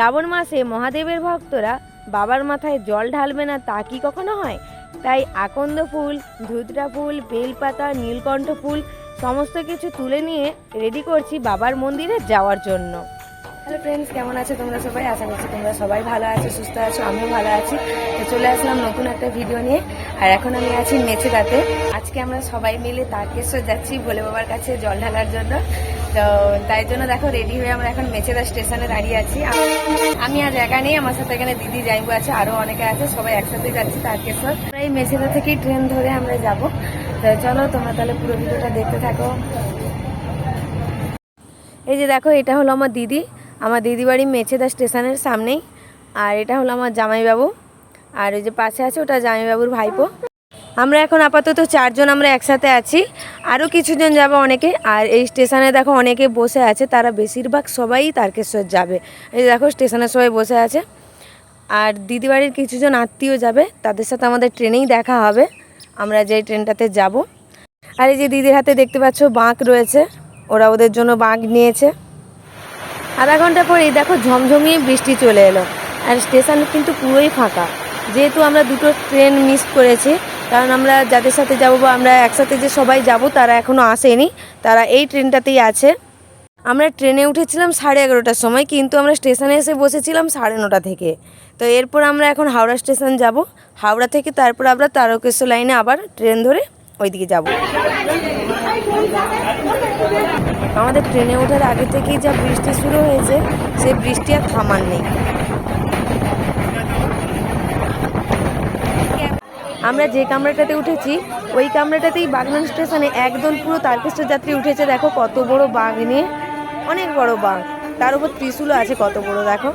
শ্রাবণ মাসে মহাদেবের ভক্তরা বাবার মাথায় জল ঢালবে না তা কি কখনো হয়? তাই আকন্দ ফুল, ধুতরা ফুল, বেলপাতা, নীলকণ্ঠ ফুল সমস্ত কিছু তুলে নিয়ে রেডি করছি বাবার মন্দিরে যাওয়ার জন্য। হ্যালো ফ্রেন্ডস কেমন আছো তোমরা সবাই? আশা করছি তোমরা সবাই ভালো আছো, সুস্থ আছো, আমিও ভালো আছি। তো চলে আসলাম নতুন একটা ভিডিও নিয়ে। আর এখন আমি আছি মেচেদাতে আজকে আমরা সবাই মিলে তারকেশ্বর যাচ্ছি ভোলে বাবার কাছে জল ঢালার জন্য। তো তাই জন্য দেখো রেডি হয়ে আমরা এখন মেচেদা স্টেশনে দাঁড়িয়ে আছি। আমি আজ একা নেই, আমার সাথে এখানে দিদি যাইবু আছে, আরও অনেকে আছে, সবাই একসাথে যাচ্ছি তারকেশ্বর আমরা এই মেচেদা থেকেই ট্রেন ধরে আমরা যাব। তো চলো তোমরা তাহলে পুরো ভিডিওটা দেখতে থাকো। এই যে দেখো, এটা হলো আমার দিদি। আমার দিদি বাড়ি মেছেদা স্টেশনের সামনেই। আর এটা হলো আমার জামাইবাবু। আর ওই যে পাশে আছে ওটা জামাইবাবুর ভাইপো। আমরা এখন আপাতত চারজন আমরা একসাথে আছি। আরও কিছুজন যাবে অনেকে। আর এই স্টেশনে দেখো অনেকে বসে আছে, তারা বেশিরভাগ সবাই তারকেশ্বর যাবে। এই দেখো স্টেশনে সবাই বসে আছে। আর দিদি বাড়ির কিছুজন আত্মীয় যাবে, তাদের সাথে আমাদের ট্রেনেই দেখা হবে। আমরা যে ট্রেনটাতে যাব। আর এই যে দিদির হাতে দেখতে পাচ্ছ বাঁক রয়েছে, ওরা ওদের জন্য বাঁক নিয়েছে। আধা ঘণ্টা পরেই দেখো ঝমঝমিয়ে বৃষ্টি চলে এলো। আর স্টেশন কিন্তু পুরোই ফাঁকা। যেহেতু আমরা দুটো ট্রেন মিস করেছি কারণ আমরা যাদের সাথে যাব বা আমরা একসাথে যে সবাই যাব, তারা এখনও আসেনি। তারা এই ট্রেনটাতেই আছে। আমরা ট্রেনে উঠেছিলাম সাড়ে এগারোটার সময়, কিন্তু আমরা স্টেশনে এসে বসেছিলাম সাড়ে নটা থেকে। তো এরপর আমরা এখন হাওড়া স্টেশন যাব। হাওড়া থেকে তারপর আমরা তারকেশ্বর লাইনে আবার ট্রেন ধরে ওইদিকে যাব। আমাদের ট্রেনে ওঠার আগে থেকেই যা বৃষ্টি শুরু হয়েছে, সেই বৃষ্টি আর থামার নেই। আমরা যে কামরাটাতে উঠেছি, ওই কামরাটাতেই বাগনান স্টেশনে একদম পুরো তারকেশ্বর যাত্রী উঠেছে। দেখো কত বড় বাঘ নিয়ে, অনেক বড় বাঘ। তার উপর ত্রিশূলও আছে কত বড়, দেখো।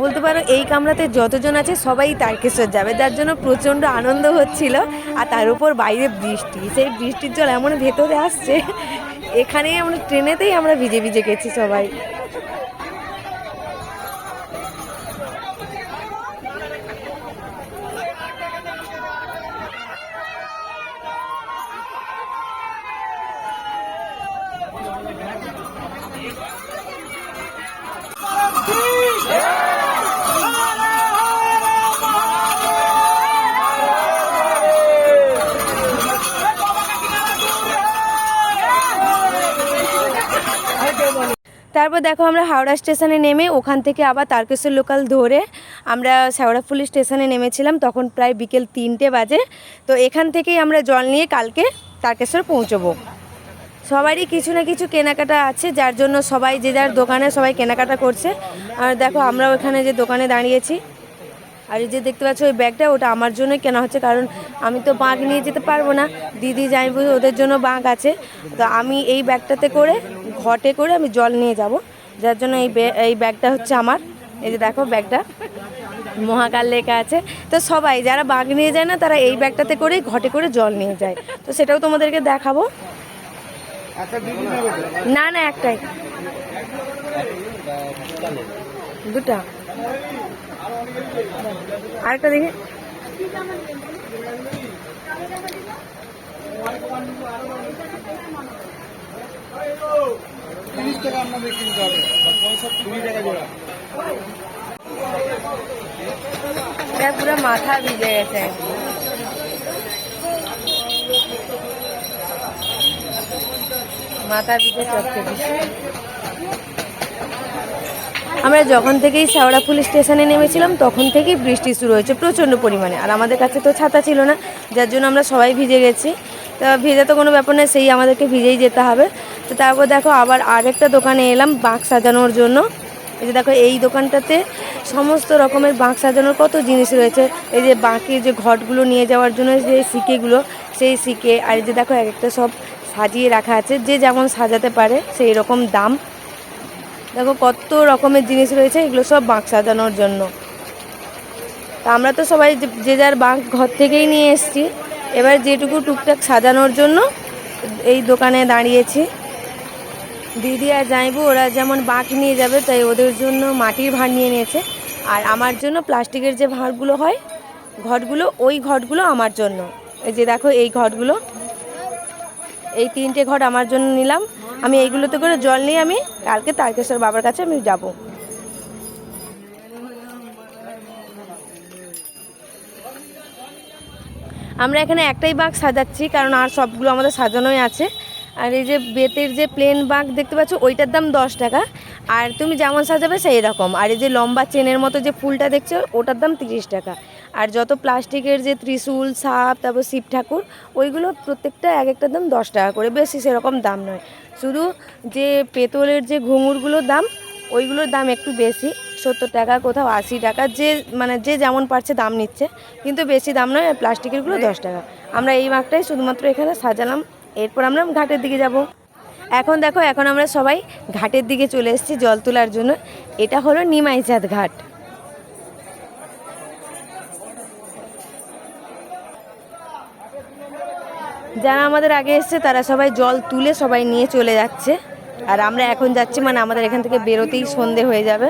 বলতে পারো এই কামরাতে যতজন আছে, সবাই তারকেশ্বর যাবে। যার জন্য প্রচণ্ড আনন্দ হচ্ছিল আর তার উপর বাইরে বৃষ্টি। সেই বৃষ্টির জল এমন ভেতরে আসছে, এখানেই আমরা, ট্রেনেতেই আমরা ভিজে ভিজে গেছি সবাই। তারপর দেখো আমরা হাওড়া স্টেশনে নেমে ওখান থেকে আবার তারকেশ্বর লোকাল ধরে আমরা শেওড়াফুলি স্টেশনে নেমেছিলাম, তখন প্রায় বিকেল তিনটে বাজে। তো এখান থেকেই আমরা জল নিয়ে কালকে তারকেশ্বর পৌঁছবো। সবারই কিছু না কিছু কেনাকাটা আছে, যার জন্য সবাই যে যার দোকানে সবাই কেনাকাটা করছে। আর দেখো আমরাও এখানে যে দোকানে দাঁড়িয়েছি। আর এই যে দেখতে পাচ্ছ ওই ব্যাগটা ওটা আমার জন্যই কেনা হচ্ছে কারণ আমি তো বাঁক নিয়ে যেতে পারব না। দিদি যাইব ওদের জন্য বাঁক আছে। তো আমি এই ব্যাগটাতে করে ঘটে করে আমি জল নিয়ে যাব যার জন্য এই এই ব্যাগটা হচ্ছে আমার। এই যে দেখো ব্যাগটা মহাকাল লেখা আছে। তো সবাই যারা বাঘ নিয়ে যায় না তারা এই ব্যাগটাতে করেই ঘটে করে জল নিয়ে যায়। তো সেটাও তোমাদেরকে দেখাবো। না না একটাই। দুটা। আরেকটা দেখি। এটা পুরো মাথা ভিজে গেছে। মাথা ভিজে চটকে দিচ্ছে আমরা যখন থেকেই শেওড়াফুলি স্টেশনে নেমেছিলাম, তখন থেকেই বৃষ্টি শুরু হয়েছে প্রচণ্ড পরিমাণে। আর আমাদের কাছে তো ছাতা ছিল না, যার জন্য আমরা সবাই ভিজে গেছি। তা ভেজা তো কোনো ব্যাপার না সেই আমাদেরকে ভিজেই যেতে হবে। তো তারপর দেখো আবার আরেকটা দোকানে এলাম বাঁক সাজানোর জন্য। এই যে দেখো, এই দোকানটাতে সমস্ত রকমের বাঁক সাজানোর কত জিনিস রয়েছে। এই যে বাঁকের যে ঘটগুলো নিয়ে যাওয়ার জন্য যে সিকেগুলো, সেই সিকে, আর এই যে দেখো এক একটা সব সাজিয়ে রাখা আছে। যে যেমন সাজাতে পারে, সেই রকম দাম। দেখো কত রকমের জিনিস রয়েছে, এগুলো সব বাঁক সাজানোর জন্য। তা আমরা তো সবাই যে- যার বাঁক ঘর থেকেই নিয়ে এসেছি। এবার যেটুকু টুকটাক সাজানোর জন্য এই দোকানে দাঁড়িয়েছি। দিদি আর জাইবু ওরা যেমন বাঁক নিয়ে যাবে, তাই ওদের জন্য মাটির ভাঁড় নিয়ে নিয়েছে। আর আমার জন্য প্লাস্টিকের যে ভাঁড়গুলো হয় ঘটগুলো ওই ঘটগুলো আমার জন্য। এই যে দেখো, এই ঘটগুলো এই তিনটে ঘট আমার জন্য নিলাম। আমি এইগুলোতে করে জল নিয়ে আমি কালকে তারকেশ্বর বাবার কাছে আমি যাব। আমরা এখানে একটাই বাঘ সাজাচ্ছি, কারণ আর সবগুলো আমাদের সাজানোই আছে। আর এই যে বেতের যে প্লেন বাঘ দেখতে পাচ্ছ, ওইটার দাম দশ টাকা। আর তুমি যেমন সাজাবে সেই রকম। আর এই যে লম্বা চেনের মতো যে ফুলটা দেখছ, ওটার দাম তিরিশ টাকা। আর যত প্লাস্টিকের যে ত্রিশূল, সাপ, তারপর শিব ঠাকুর, ওইগুলো প্রত্যেকটা এক একটা দাম দশ টাকা করে। বেশি সেরকম দাম নয়। শুধু যে পেতলের যে ঘুঙুরগুলোর দাম, ওইগুলোর দাম একটু বেশি, সত্তর টাকা, কোথাও আশি টাকা, যে মানে যে যেমন পারছে দাম নিচ্ছে, কিন্তু বেশি দাম নয়, প্লাস্টিকেরগুলো দশ টাকা। আমরা এই মাঘটাই শুধুমাত্র এখানে সাজালাম, এরপর আমরা ঘাটের দিকে যাব। এখন দেখো, এখন আমরা সবাই ঘাটের দিকে চলে এসেছি জল তোলার জন্য। এটা হলো নিমাইচাঁদ ঘাট। যারা আমাদের আগে এসছে, তারা সবাই জল তুলে সবাই নিয়ে চলে যাচ্ছে। আর আমরা এখন যাচ্ছি মানে আমাদের এখান থেকে বেরোতেই সন্ধে হয়ে যাবে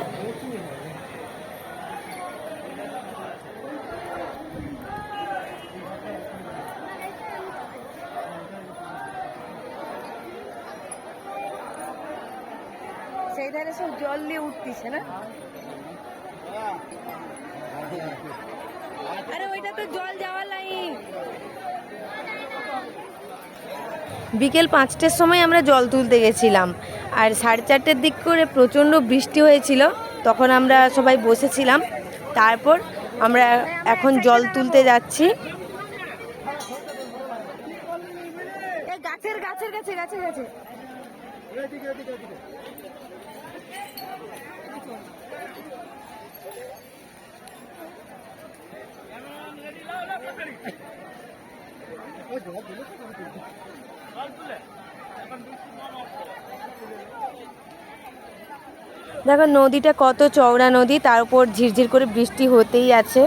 সেই ধারে সব জল দিয়ে উঠতিছে না আরে ওইটা তো জল যাওয়ার লাইন বিকেল পাঁচটার সময় আমরা জল তুলতে গেছিলাম। আর সাড়ে চারটের দিক করে প্রচণ্ড বৃষ্টি হয়েছিল, তখন আমরা সবাই বসেছিলাম। তারপর আমরা এখন জল তুলতে যাচ্ছি। দেখো নদীটা কত চওড়া নদী তার উপর ঝিরঝির করে বৃষ্টি হতেই আছে।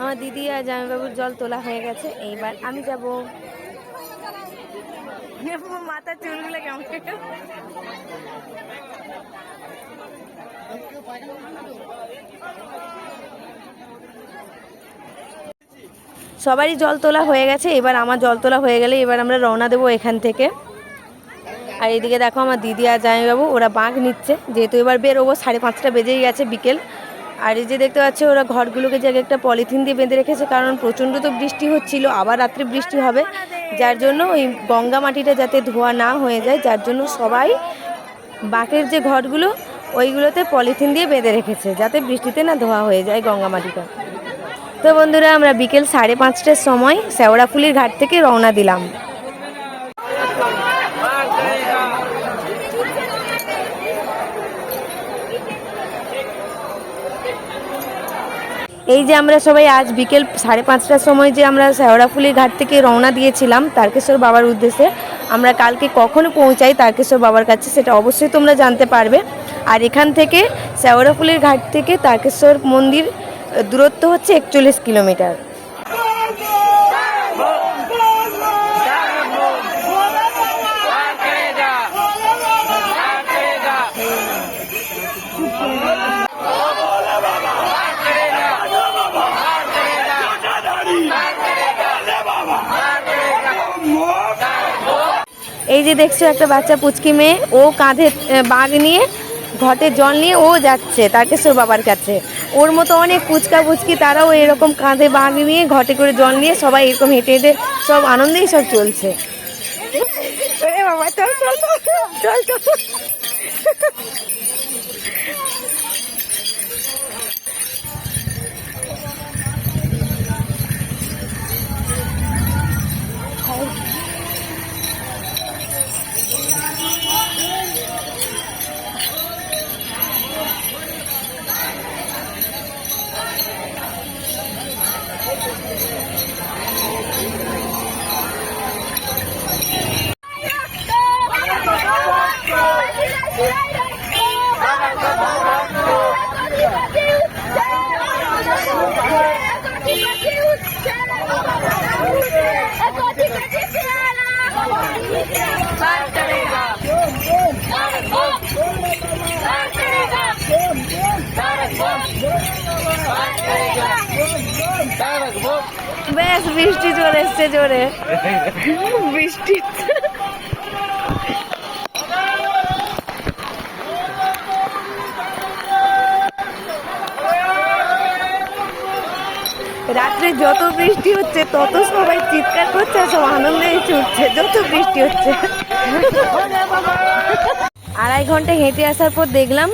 আমার দিদি আর জামাইবাবুর জল তোলা হয়ে গেছে এইবার আমি যাব। মাথা চুলগুলো কেমন? সবারই জল তোলা হয়ে গেছে এবার আমার জল তোলা হয়ে গেলে এবার আমরা রওনা দেবো এখান থেকে। আর এদিকে দেখো আমার দিদি আর জামাইবাবু ওরা বাঘ নিচ্ছে যেহেতু এবার বেরোবো সাড়ে পাঁচটা বেজেই গেছে বিকেল। আর এই যে দেখতে পাচ্ছ, ওরা ঘরগুলোকে জায়গায় একটা পলিথিন দিয়ে বেঁধে রেখেছে, কারণ প্রচণ্ড তো বৃষ্টি হচ্ছিল, আবার রাত্রে বৃষ্টি হবে। যার জন্য ওই গঙ্গা মাটিটা যাতে ধোয়া না হয়ে যায়, যার জন্য সবাই বাঁকের যে ঘরগুলো, ওইগুলোতে পলিথিন দিয়ে বেঁধে রেখেছে, যাতে বৃষ্টিতে না ধোয়া হয়ে যায় গঙ্গা মাটিটা। তো বন্ধুরা, আমরা বিকেল সাড়ে পাঁচটার সময় শেওড়াফুলির ঘাট থেকে রওনা দিলাম। এই যে আমরা সবাই আজ বিকেল সাড়ে পাঁচটার সময় যে আমরা শেওড়াফুলির ঘাট থেকে রওনা দিয়েছিলাম তারকেশ্বর বাবার উদ্দেশ্যে, আমরা কালকে কখনো পৌঁছাই তারকেশ্বর বাবার কাছে সেটা অবশ্যই তোমরা জানতে পারবে। আর এখান থেকে শেওড়াফুলির ঘাট থেকে তারকেশ্বর মন্দির দূরত্ব হচ্ছে একচল্লিশ কিলোমিটার। যে দেখছ একটা বাচ্চা পুচকি মেয়ে ও কাঁধে বাঘ নিয়ে ঘটে জল নিয়ে ও যাচ্ছে তারকেশ্বর বাবার কাছে। ওর মতো অনেক পুচকা পুচকি তারাও এরকম কাঁধে বাঘ নিয়ে ঘটে করে জল নিয়ে সবাই এরকম হেঁটে হেঁটে সব আনন্দেই সব চলছে। Oh. বৃষ্টি চলে এসছে জোরে। বৃষ্টি। রাত্রে যত বৃষ্টি হচ্ছে তত সবাই চিৎকার করছে সব আনন্দে ছুটছে যত বৃষ্টি হচ্ছে। আড়াই ঘণ্টা হেঁটে আসার পর দেখলাম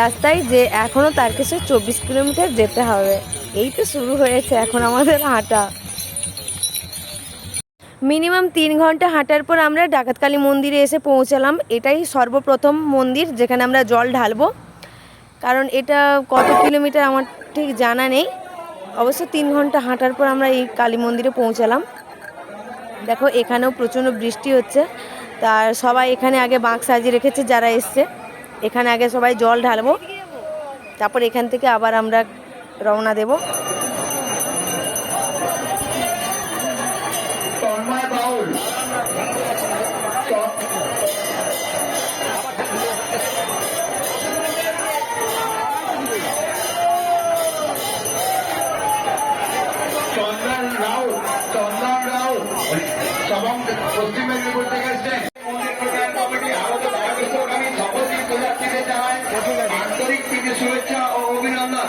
রাস্তায় যে এখনও তার তারকেশ্বর চব্বিশ কিলোমিটার যেতে হবে। এই তো শুরু হয়েছে এখন আমাদের হাঁটা। মিনিমাম তিন ঘণ্টা হাঁটার পর আমরা ডাকাতকালী মন্দিরে এসে পৌঁছালাম। এটাই সর্বপ্রথম মন্দির যেখানে আমরা জল ঢালবো। কারণ এটা কত কিলোমিটার আমার ঠিক জানা নেই। অবশ্য তিন ঘণ্টা হাঁটার পর আমরা এই কালী মন্দিরে পৌঁছালাম। দেখো, এখানেও প্রচণ্ড বৃষ্টি হচ্ছে। তার সবাই এখানে আগে বাঁক সাজিয়ে রেখেছে যারা এসছে। এখানে আগে সবাই জল ঢালবো। তারপর এখান থেকে আবার আমরা রওনা দেব। পশ্চিম মেদিনীপুর থেকে এসছেন আন্তরিক প্রীতি শুভেচ্ছা ও অভিনন্দন।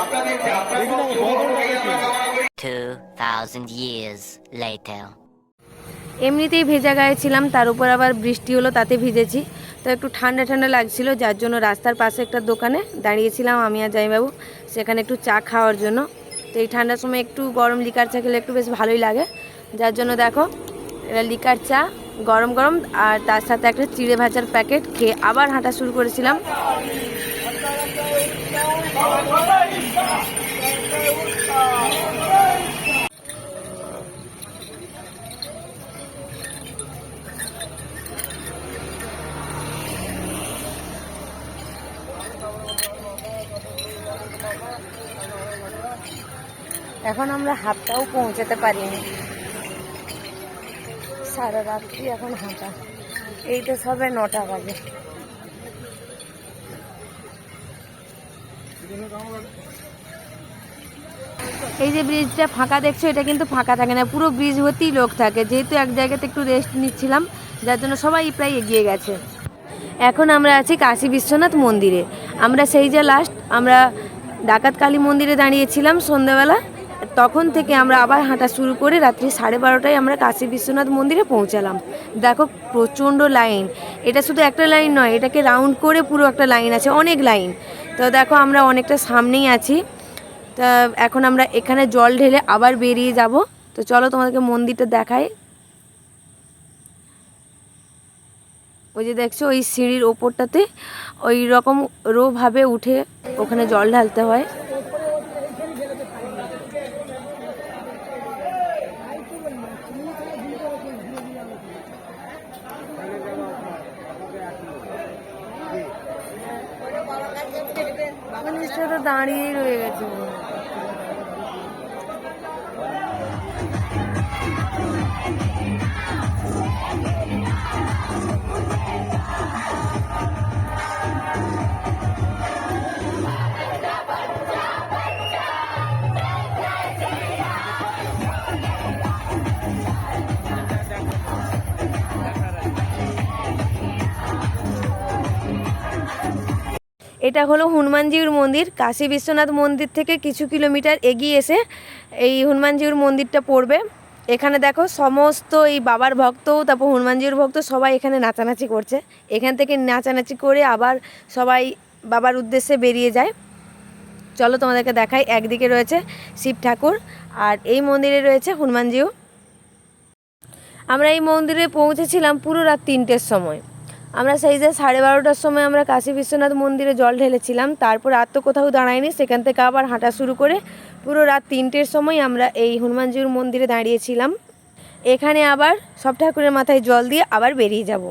আপনাদের যাত্রা শুভ হোক এই আমরা কামনা করি 2,000 years later. এমনিতেই ভেজা গায়ে ছিলাম তার উপর আবার বৃষ্টি হলো তাতে ভিজেছি। তো একটু ঠান্ডা ঠান্ডা লাগছিল যার জন্য রাস্তার পাশে একটা দোকানে দাঁড়িয়েছিলাম আমি আর জামাইবাবু সেখানে একটু চা খাওয়ার জন্য। তো এই ঠান্ডার সময় একটু গরম লিকার চা খেলে একটু বেশ ভালোই লাগে। যার জন্য দেখো এটা লিকার চা গরম গরম আর তার সাথে একটা চিড়ে ভাজার প্যাকেট খেয়ে আবার হাঁটা শুরু করেছিলাম। এখন আমরা হাতটাও পৌঁছাতে পারিনি। সারা রাত্রি এখন হাঁটা। এই তো সবে নটা বাজে। এই যে ব্রিজটা ফাঁকা দেখছ, এটা কিন্তু ফাঁকা থাকে না, পুরো ব্রিজ হতেই লোক থাকে। যেহেতু এক জায়গাতে একটু রেস্ট নিচ্ছিলাম, যার জন্য সবাই প্রায় এগিয়ে গেছে। এখন আমরা আছি কাশী বিশ্বনাথ মন্দিরে। আমরা সেই যে লাস্ট আমরা ডাকাত কালী মন্দিরে দাঁড়িয়েছিলাম সন্ধ্যাবেলা। তখন থেকে আমরা আবার হাঁটা শুরু করে রাত্রি সাড়ে বারোটায় আমরা কাশী বিশ্বনাথ মন্দিরে পৌঁছালাম। দেখো প্রচণ্ড লাইন। এটা শুধু একটা লাইন নয়, এটাকে রাউন্ড করে পুরো একটা লাইন আছে, অনেক লাইন। তো দেখো আমরা অনেকটা সামনেই আছি। তা এখন আমরা এখানে জল ঢেলে আবার বেরিয়ে যাব। তো চলো তোমাদেরকে মন্দিরটা দেখাই। ওই যে দেখছ, ওই সিঁড়ির ওপরটাতে ওই রকম রোভাবে উঠে ওখানে জল ঢালতে হয়। জিনিসটা তো দাঁড়িয়েই রয়ে গেছে এটা হলো হনুমানজিউর মন্দির। কাশী বিশ্বনাথ মন্দির থেকে কিছু কিলোমিটার এগিয়ে এসে এই হনুমানজিউর মন্দিরটা পড়বে। এখানে দেখো সমস্ত এই বাবার ভক্ত তারপর হনুমানজিউর ভক্ত সবাই এখানে নাচানাচি করছে। এখান থেকে নাচানাচি করে আবার সবাই বাবার উদ্দেশ্যে বেরিয়ে যায়। চলো তোমাদেরকে দেখাই, একদিকে রয়েছে শিব ঠাকুর আর এই মন্দিরে রয়েছে হনুমানজিউ আমরা এই মন্দিরে পৌঁছেছিলাম পুরো রাত তিনটের সময়। আমরা সেই যে সাড়ে বারোটার সময় আমরা কাশী বিশ্বনাথ মন্দিরে জল ঢেলেছিলাম। তারপর আর তো কোথাও দাঁড়াইনি সেখান থেকে আবার হাঁটা শুরু করে পুরো রাত তিনটের সময় আমরা এই হনুমানজির মন্দিরে দাঁড়িয়েছিলাম। এখানে আবার সব ঠাকুরের মাথায় জল দিয়ে আবার বেরিয়ে যাব।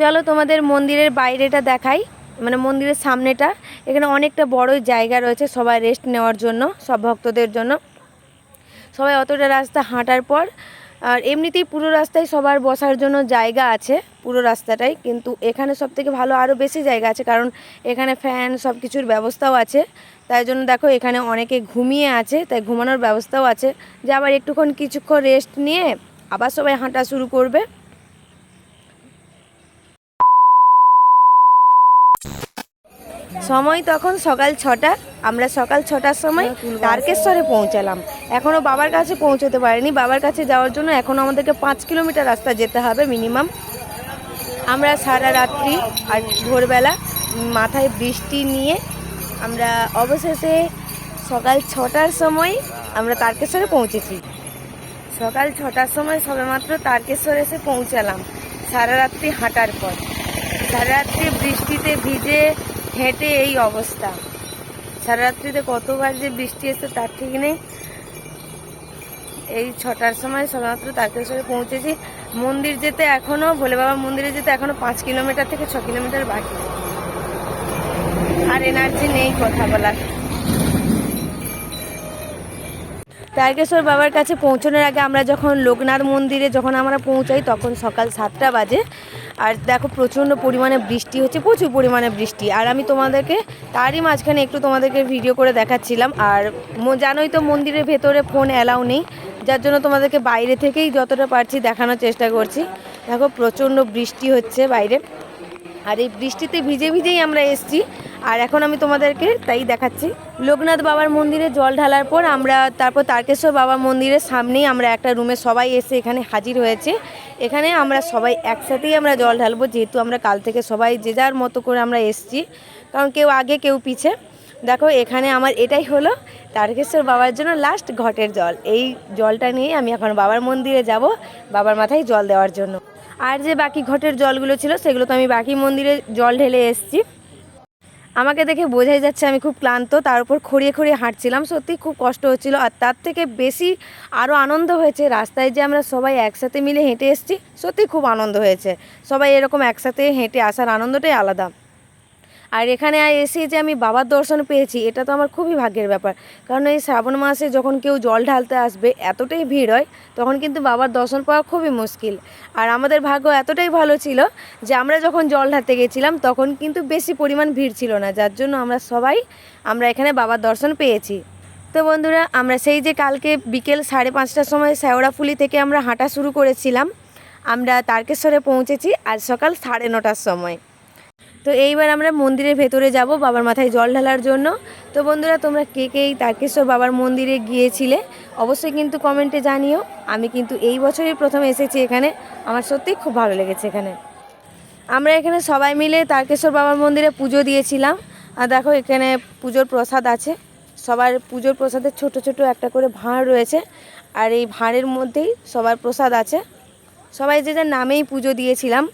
চলো তোমাদের মন্দিরের বাইরেটা দেখাই মানে মন্দিরের সামনেটা। এখানে অনেকটা বড় জায়গা রয়েছে সবাই রেস্ট নেওয়ার জন্য, সব ভক্তদের জন্য। সবাই অতটা রাস্তা হাঁটার পর, আর এমনিতেই পুরো রাস্তায় সবার বসার জন্য জায়গা আছে, পুরো রাস্তাটাই, কিন্তু এখানে সব থেকে ভালো আরও বেশি জায়গা আছে, কারণ এখানে ফ্যান সব কিছুর ব্যবস্থাও আছে। তাই জন্য দেখো এখানে অনেকে ঘুমিয়ে আছে, তাই ঘুমানোর ব্যবস্থাও আছে। যে আবার একটুক্ষণ কিছুক্ষণ রেস্ট নিয়ে আবার সবাই হাঁটা শুরু করবে। সময় তখন সকাল ছটা আমরা সকাল ছটার সময় তারকেশ্বরে পৌঁছালাম। এখনও বাবার কাছে পৌঁছতে পারিনি। বাবার কাছে যাওয়ার জন্য এখনও আমাদেরকে পাঁচ কিলোমিটার রাস্তা যেতে হবে মিনিমাম। আমরা সারা রাত্রি আর ভোরবেলা মাথায় বৃষ্টি নিয়ে আমরা অবশেষে সকাল ছটার সময় আমরা তারকেশ্বরে পৌঁছেছি। সকাল ছটার সময় সবেমাত্র তারকেশ্বর এসে পৌঁছালাম। সারা রাত্রি হাঁটার পর। সারা রাত্রি বৃষ্টিতে ভিজে হেঁটে এই অবস্থা। সারা রাত্রিতে কতবার যে বৃষ্টি এসে তার ঠিক নেই। এই ছটার সময় সবেমাত্র তারকেশ্বরে পৌঁছেছি। মন্দির যেতে এখনও ভোলে বাবা মন্দিরে যেতে এখনও পাঁচ কিলোমিটার থেকে ছ কিলোমিটার বাকি। আর এনার্জি নেই কথা বলার। তারকেশ্বর বাবার কাছে পৌঁছানোর আগে আমরা যখন লোকনাথ মন্দিরে যখন আমরা পৌঁছাই, তখন সকাল সাতটা বাজে। আর দেখো প্রচণ্ড পরিমাণে বৃষ্টি হচ্ছে, প্রচুর পরিমাণে বৃষ্টি। আর আমি তোমাদেরকে, তারই মাঝখানে একটু তোমাদেরকে ভিডিও করে দেখাচ্ছিলাম। আর জানোই তো মন্দিরের ভেতরে ফোন অ্যালাউ নেই, যার জন্য তোমাদেরকে বাইরে থেকেই যতটা পারছি দেখানোর চেষ্টা করছি। দেখো প্রচণ্ড বৃষ্টি হচ্ছে বাইরে। আর এই বৃষ্টিতে ভিজে ভিজেই আমরা এসছি। আর এখন আমি তোমাদেরকে তাই দেখাচ্ছি। লোকনাথ বাবার মন্দিরে জল ঢালার পর আমরা তারপর তারকেশ্বর বাবার মন্দিরের সামনেই আমরা একটা রুমে সবাই এসে এখানে হাজির হয়েছে। এখানে আমরা সবাই একসাথেই আমরা জল ঢালবো, যেহেতু আমরা কাল থেকে সবাই যে যার মতো করে আমরা এসছি। কারণ কেউ আগে, কেউ পিছে। দেখো, এখানে আমার এটাই হলো তারকেশ্বর বাবার জন্য লাস্ট ঘটের জল। এই জলটা নিয়ে আমি এখন বাবার মন্দিরে যাব, বাবার মাথায় জল দেওয়ার জন্য। আর যে বাকি ঘটের জলগুলো ছিল, সেগুলো তো আমি বাকি মন্দিরে জল ঢেলে এসেছি। আমাকে দেখে বোঝাই যাচ্ছে আমি খুব ক্লান্ত, তার উপর খড়িয়ে খড়িয়ে হাঁটছিলাম। সত্যি খুব কষ্ট হচ্ছিল আর তার থেকে বেশি আরও আনন্দ হয়েছে রাস্তায় যে আমরা সবাই একসাথে মিলে হেঁটে এসেছি, সত্যি খুব আনন্দ হয়েছে। সবাই এরকম একসাথে হেঁটে আসার আনন্দটাই আলাদা। আর এখানে এসে যে আমি বাবার দর্শন পেয়েছি, এটা তো আমার খুবই ভাগ্যের ব্যাপার। কারণ এই শ্রাবণ মাসে যখন কেউ জল ঢালতে আসবে, এতটাই ভিড় হয়, তখন কিন্তু বাবার দর্শন পাওয়া খুবই মুশকিল। আর আমাদের ভাগ্য এতটাই ভালো ছিল যে আমরা যখন জল ঢালতে গেছিলাম, তখন কিন্তু বেশি পরিমাণ ভিড় ছিল না। যার জন্য আমরা সবাই, আমরা এখানে বাবার দর্শন পেয়েছি। তো বন্ধুরা, আমরা সেই যে কালকে বিকেল সাড়ে পাঁচটার সময় শ্যাওড়াফুলি থেকে আমরা হাঁটা শুরু করেছিলাম, আমরা তারকেশ্বরে পৌঁছেছি আজ সকাল সাড়ে নটার সময়। তো এইবার আমরা মন্দিরের ভেতরে যাব বাবার মাথায় জল ঢালার জন্য। তো বন্ধুরা, তোমরা কে কে এই তারকেশ্বর বাবার মন্দিরে গিয়েছিলে অবশ্যই কিন্তু কমেন্টে জানিও। আমি কিন্তু এই বছরই প্রথম এসেছি এখানে। আমার সত্যিই খুব ভালো লেগেছে এখানে। আমরা এখানে সবাই মিলে তারকেশ্বর বাবার মন্দিরে পুজো দিয়েছিলাম। আর দেখো, এখানে পুজোর প্রসাদ আছে। সবার পুজোর প্রসাদের ছোট ছোট একটা করে ভাঁড় রয়েছে। আর এই ভাঁড়ের মধ্যেই সবার প্রসাদ আছে। সবাই যে যার নামেই পুজো দিয়েছিলাম।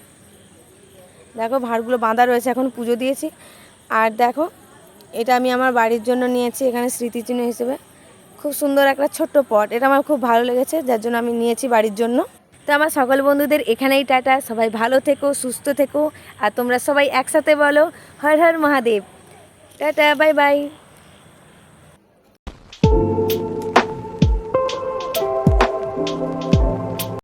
দেখো ভাড়গুলো বাঁধা রয়েছে, এখন পুজো দিয়েছি। আর দেখো, এটা আমি আমার বাড়ির জন্য নিয়েছি, এখানে স্মৃতিচিহ্ন হিসেবে। খুব সুন্দর একটা ছোট্ট পট, এটা আমার খুব ভালো লেগেছে, যার জন্য আমি নিয়েছি বাড়ির জন্য। তো আমার সকল বন্ধুদের এখানেই টাটা, সবাই ভালো থেকো, সুস্থ থেকো, আর তোমরা সবাই একসাথে বলো, Har Har Mahadev. Tata, bye bye.